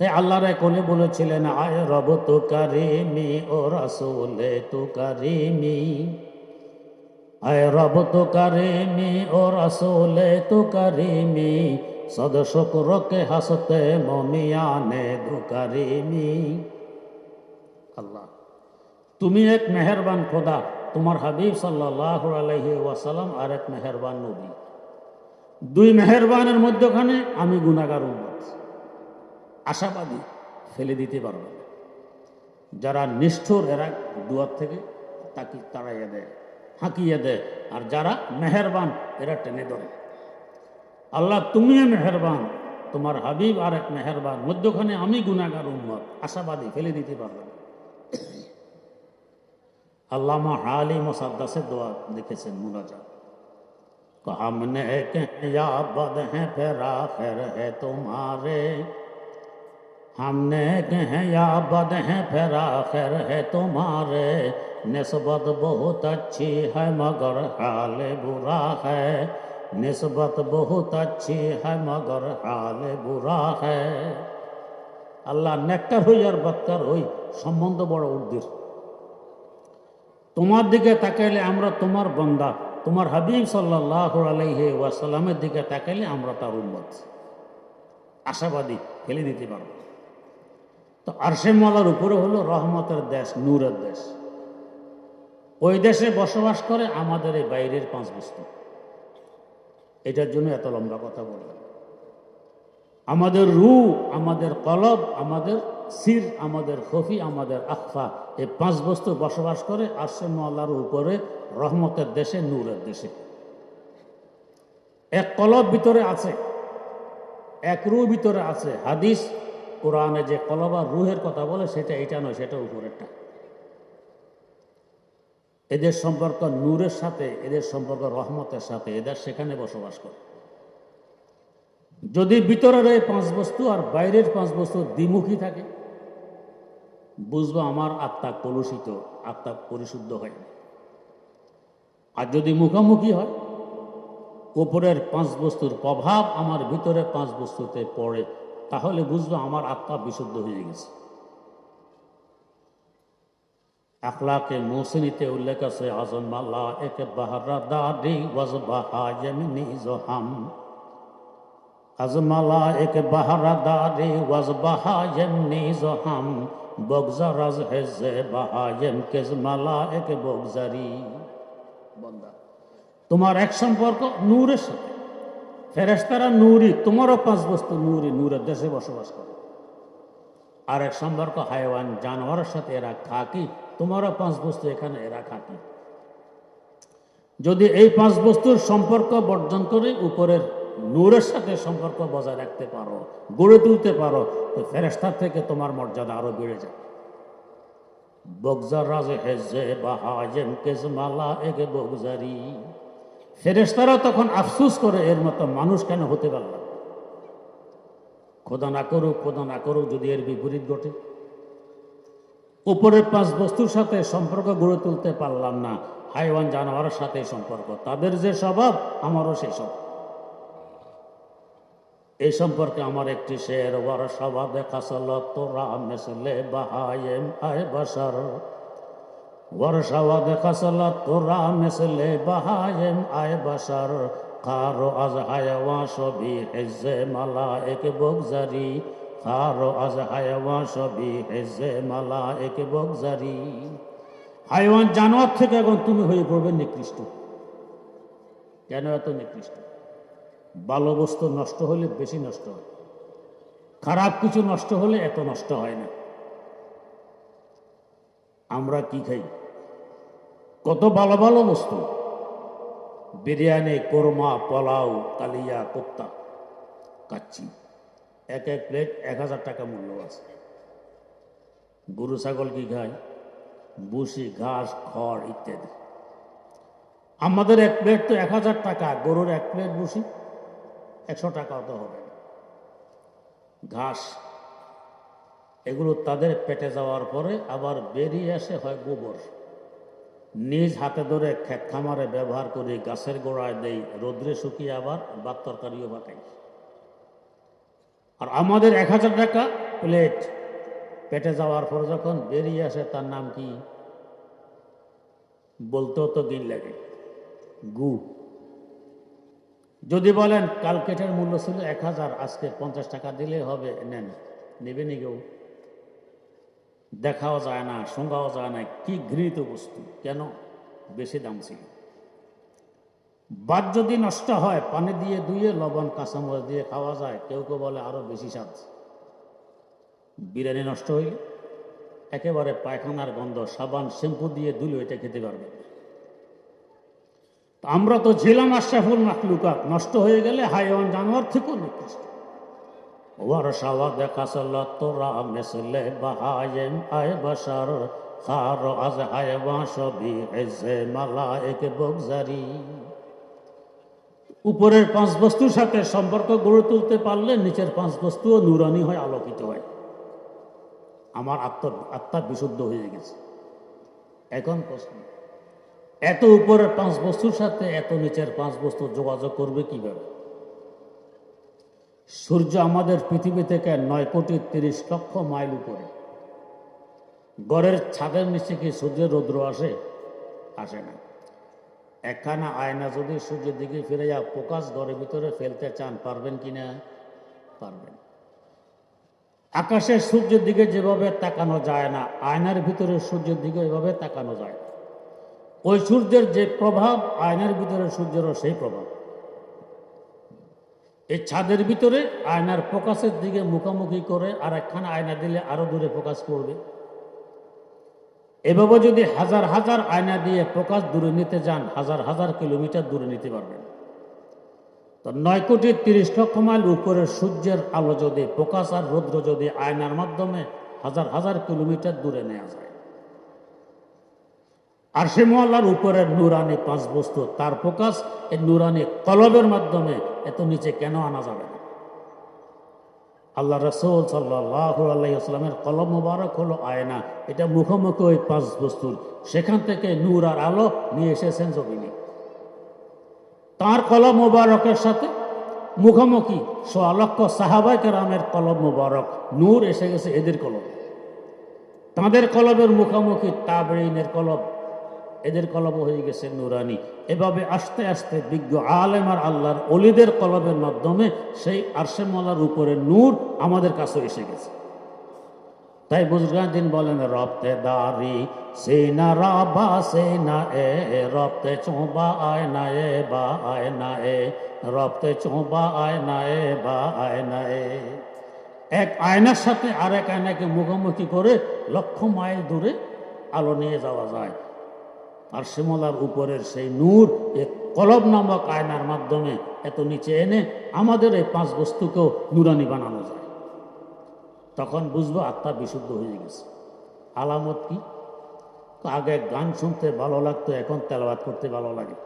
তাই আল্লাহর কোনে বলেছিলেন, আয় রব তো কারিমি ও রাসূলে তো কারিমি আয় রব তো কারিমি ও রাসূলে তো কারিমি সদ শুকর কে হাসতে মমিয়ানে কারিমি আল্লাহ, তুমি এক মেহেরবান খোদা, তোমার হাবিব সাল্লাহ আলহি ওয়াসালাম আর এক মেহেরবান নবী। দুই মেহেরবানের মধ্যখানে আমি গুনাগার উন্মত আশাবাদী ফেলে দিতে পারবে না যারা নিষ্ঠুর এরা দুয়ার থেকে তাকে তাড়াইয়া দেয় হাঁকিয়ে দেয় আর যারা মেহেরবান এরা টেনে ধরে আল্লাহ তুমিও মেহেরবান তোমার হাবিব আর এক মেহেরবান মধ্যখানে আমি গুনাগার উন্মত আশাবাদী ফেলে দিতে পারবে না আল্লামা হালি মোসাদ্দাসের দোয়া লিখেছেন মুরাজা को हमने क्या बद है फिर आखिर है तुम्हारे हमने कहे या बद है फिर आखिर है तुम्हारे निस्बत बहुत अच्छी है मगर हाल बुरा है निस्बत बहुत अच्छी है मगर हाल बुरा है আল্লাহ নেককার হই আর বৎকার হই সম্বন্ধ বড় উর্দির তোমার দিকে তাকাইলে আমরা তোমার বন্দা তোমার হাবিব সাল্লাহ আলাইহে ওয়াসাল্লামের দিকে তাকাইলে আমরা তার উন্মত আশাবাদী ফেলে দিতে পারবো তো আরশে মালার উপরে হলো রহমতের দেশ, নূরের দেশ। ওই দেশে বসবাস করে আমাদের এই বাইরের পাঁচ বস্তু। এটার জন্য এত লম্বা কথা বললাম। আমাদের রু আমাদের কলব, আমাদের সির, আমাদের খফি, আমাদের আখফা এই পাঁচ বস্তু বসবাস করে আরশে মালার উপরে, রহমতের দেশে, নূরের দেশে। এক কলব ভিতরে আছে, এক রু ভিতরে আছে, হাদিস কোরআনে যে কলব আর রুহের কথা বলে, সেটা এটা নয়, সেটা উপরেরটা। এদের সম্পর্ক নূরের সাথে, এদের সম্পর্ক রহমতের সাথে, এদের সেখানে বসবাস করে। যদি ভিতরের এই পাঁচ বস্তু আর বাইরের পাঁচ বস্তু দ্বিমুখী থাকে, বুঝব আমার আত্মা কলুষিত, আত্মা পরিশুদ্ধ হয় আর যদি মুখোমুখি হয়, উপরের পাঁচ বস্তুর প্রভাব আমার ভিতরে পাঁচ বস্তুতে পড়ে তাহলে বুঝব আমার আত্মা বিশুদ্ধ হয়ে গেছে। আখলাকে মৌসিনীতে উল্লেখ আছে, আজম আল্লাহ একে বাহারা দাদি ওয়াজ জহাম আজমালা এক বাহারা দাদি ওয়াজ বাহায়মনি জহাম বগজারাজ হেজে বাহায়ম কেজমালা এক বগজারি। বন্দা, তোমার এক সম্পর্ক নূরের সাথে। ফেরেস্তারা নূরি, তোমারও পাঁচ বস্তু নূরি নূরের দেশে বসবাস করে। আর এক সম্পর্ক, হাইওয়ান জানোয়ারের সাথে এরা খাকি, তোমারও পাঁচ বস্তু এখানে এরা খাকি। যদি এই পাঁচ বস্তুর সম্পর্ক বর্জন করে, উপরের নূরের সাথে সম্পর্ক বজায় রাখতে পারো, গড়ে তুলতে পারো, তো ফেরেস্তার থেকে তোমার মর্যাদা আরও বেড়ে যায়। বগজার রাজে হেজে বাহাজেম কেজমালা একে বগজারি ফেরেস্তারা তখন আফসুস করে, এর মতো মানুষ কেন হতে পারলাম খোদা না করুক, খোদা না করুক, যদি এর বিপরীত ঘটে। উপরের পাঁচ বস্তুর সাথে সম্পর্ক গড়ে তুলতে পারলাম না। হাইওয়ান জানোয়ারের সাথে সম্পর্ক। তাদের যে স্বভাব, আমারও সেই স্বভাব। এই সম্পর্কে আমার একটি শের ওয়ার স্বভাব খাসল তোরা মেসলে বাহায়েম আয় বাসার ওয়ার স্বভাব খাসল তোরা মেসলে বাহায়েম আয় বাসার। খারো আজ হায়াওয়া সবি হেজে মালা এক বগজারি। খারো আজ হায়াওয়া সবি হেজে মালা এক বগজারি। হাইওয়ান জানোয়ার থেকে এখন তুমি হয়ে পড়বে নিকৃষ্ট। কেন এত নিকৃষ্ট? ভালো বস্তু নষ্ট হলে বেশি নষ্ট হয়। খারাপ কিছু নষ্ট হলে এত নষ্ট হয় না। আমরা কি খাই? কত ভালো ভালো বস্তু। বিরিয়ানি, কোরমা, পোলাও, কালিয়া, কোপ্তা, কাচ্চি। এক এক প্লেট এক হাজার টাকা মূল্য আছে। গরু, ছাগল কি খায়? বুসি ঘাস, খড় ইত্যাদি। আমাদের এক প্লেট তো এক হাজার টাকা, গরুর এক প্লেট বুসি একশো টাকা তো হবে ঘাস, এগুলো তাদের পেটে যাওয়ার পরে আবার বেরিয়ে আসে হয় গোবর। নিজ হাতে ধরে ক্ষেত খামারে ব্যবহার করি গাছের গোড়ায় দেই, রোদ্রে শুকিয়ে আবার বাত তরকারিও পাকাই আর আমাদের এক হাজার টাকা প্লেট পেটে যাওয়ার পর যখন বেরিয়ে আসে, তার নাম কি? বলতেও তো দিন লাগে। গু। যদি বলেন, কালকেটের মূল্য ছিল এক হাজার, আজকে পঞ্চাশ টাকা দিলে হবে, নেন। নেবে নি কেউ দেখাও যায় না শোঙ্গাও যায় না, কি ঘৃণিত বস্তু, কেন? বেশি দাম ছিল। বাদ যদি নষ্ট হয়, পানি দিয়ে ধুয়ে লবণ, কাঁচামরিচ দিয়ে খাওয়া যায়, কেউ কেউ বলে আরও বেশি স্বাদ। বিরিয়ানি নষ্ট হইলে একেবারে পায়খানার গন্ধ, সাবান, শ্যাম্পু দিয়ে ধুলে এটা খেতে পারবে। আমরা তো ছিলাম আশরাফুল মাকলুকাত নষ্ট হয়ে গেলে হাইওয়ান জানোয়ার থেকেও নিকৃষ্ট। সাল্লা তোরা মেসলে বাহায়েম আয় বাসার খার, আজ হায়ওয়া সবই এসে মালা একে বকজারি। উপরের পাঁচ বস্তুর সাথে সম্পর্ক গড়ে তুলতে পারলে নিচের পাঁচ বস্তুও নুরানি হয় আলোকিত হয়। আমার আত্ম, আত্মা বিশুদ্ধ হয়ে গেছে। এখন প্রশ্ন, এত উপরের পাঁচ বস্তুর সাথে এত নিচের পাঁচ বস্তু যোগাযোগ করবে কীভাবে? সূর্য আমাদের পৃথিবী থেকে নয় কোটি তিরিশ লক্ষ মাইল উপরে। গড়ের ছাদের নিচে কি সূর্যের রৌদ্র আসে? আসে না। একখানা আয়না যদি সূর্যের দিকে ফিরে যা প্রকাশ ঘরের ভিতরে ফেলতে চান, পারবেন কিনা পারবেন। আকাশের সূর্যের দিকে যেভাবে তাকানো যায় না, আয়নার ভিতরে সূর্যের দিকে এভাবে তাকানো যায় ওই সূর্যের যে প্রভাব, আয়নার ভিতরে সূর্যেরও সেই প্রভাব। এই ছাদের ভিতরে আয়নার প্রকাশের দিকে মুখোমুখি করে আর একখানা আয়না দিলে আরও দূরে প্রকাশ করবে। এভাবে যদি হাজার হাজার আয়না দিয়ে প্রকাশ দূরে নিতে যান, হাজার হাজার কিলোমিটার দূরে নিতে পারবেন। তো নয় কোটি তিরিশ লক্ষ মাইল উপরে সূর্যের আলো যদি প্রকাশ আর রৌদ্র যদি আয়নার মাধ্যমে হাজার হাজার কিলোমিটার দূরে নেওয়া যায়। আর সে মহল্লার উপরে নুরানি পাঁচ বস্তু তার প্রকাশ এই নুরানি কলবের মাধ্যমে এত নিচে কেন আনা যাবে না? আল্লাহ রসুল সাল্লাহামের কলম মুবারক হলো আয়না, এটা মুখোমুখি ওই পাঁচ বস্তুর সেখান থেকে নূর আর আলো নিয়ে এসেছেন জমিনে। তার কলম মুবারকের সাথে মুখোমুখি সোয়ালক্ষ সাহাবাই কেরামের কলম মুবারক, নূর এসে গেছে এদের কলম তাদের কলবের মুখোমুখি তাবেইনের কলব এদের কলব হয়ে গেছে নুরানি। এভাবে আস্তে আস্তে বিজ্ঞ আলেম আর আল্লাহর অলিদের কলবের মাধ্যমে সেই আরশেমলার উপরে নূর আমাদের কাছে এসে গেছে। তাই বুজগাদিন বলেন রপ্তে দারি সে না রাবা, সে না এ রপ্তে চোবা আয় না এ, বা আয় না এ রপ্তে চোবা আয় না এ, বা আয় না এ। এক আয়নার সাথে আরেক আয়নাকে মুখোমুখি করে লক্ষ মাইল দূরে আলো নিয়ে যাওয়া যায়। আর শিমলার উপরের সেই নূর এ কলব নামক আয়নার মাধ্যমে এত নিচে এনে আমাদের এই পাঁচ বস্তুকেও নুরানি বানানো যায়। তখন বুঝব আত্মা বিশুদ্ধ হয়ে গেছে। আলামত কি? আগে গান শুনতে ভালো লাগতো, এখন তেলাবাদ করতে ভালো লাগে।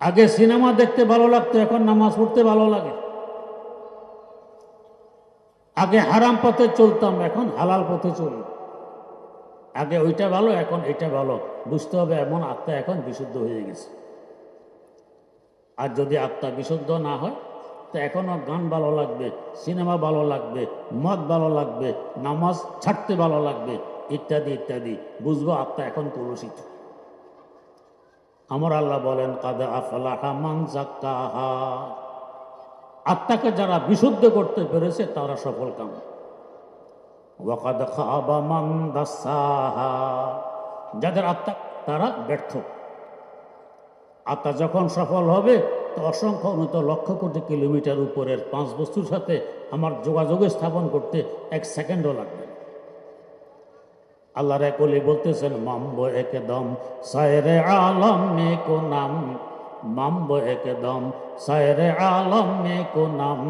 আগে সিনেমা দেখতে ভালো লাগতো, এখন নামাজ পড়তে ভালো লাগে। আগে হারাম পথে চলতাম, এখন হালাল পথে চলি। আগে ওইটা ভালো, এখন এটা ভালো। বুঝতে হবে এমন আত্মা এখন বিশুদ্ধ হয়ে গেছে। আর যদি আত্মা বিশুদ্ধ না হয়, তো এখনও গান ভালো লাগবে, সিনেমা ভালো লাগবে, মদ ভালো লাগবে, নামাজ ছাড়তে ভালো লাগবে, ইত্যাদি ইত্যাদি। বুঝব আত্মা এখন কলুষিত আমার আল্লাহ বলেন, কাদে আফলাহা মান আত্মাকে যারা বিশুদ্ধ করতে পেরেছে, তারা সফল কাম। ওয়াকাদ খাবা মান দাসাহা। যাদের আত্মা, তারা ব্যর্থ। আত্মা যখন সফল হবে, তো অসংখ্য উন্নত লক্ষ কোটি কিলোমিটার উপরের পাঁচ বস্তুর সাথে আমার যোগাযোগ স্থাপন করতে এক সেকেন্ডও লাগবে। আল্লাহর এক অলি বলতেছেন, মাম্ব একদম সায়রে আলম মে কো নাম, মাম্ব একদম সায়রে আলম মে কো নাম,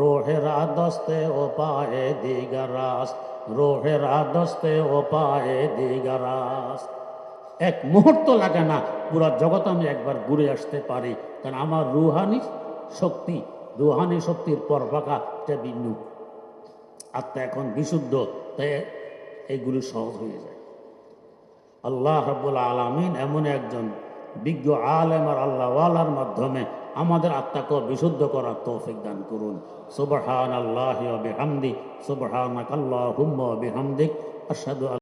রোহেরা দস্তে ও পায়ে দিগারাস রোহেরা দস্তে ও পায়ে দিগারাস। এক মুহূর্ত লাগে না, পুরো জগৎ আমি একবার ঘুরে আসতে পারি। কারণ আমার রুহানি শক্তি, রুহানি শক্তির পর পাকা এটা ভিন্ন আত্মা এখন বিশুদ্ধ, তাই এইগুলি সহজ হয়ে যায়। আল্লাহ রাব্বুল আলামিন এমন একজন বিজ্ঞ আলেম আর আল্লাহওয়ালার মাধ্যমে আমাদের আত্মাকে বিশুদ্ধ করার তৌফিক দান করুন। সুবহান আল্লাহ বিহামদি সুবহানাকাল্লাহুম্মা বিহামদিক আশহাদু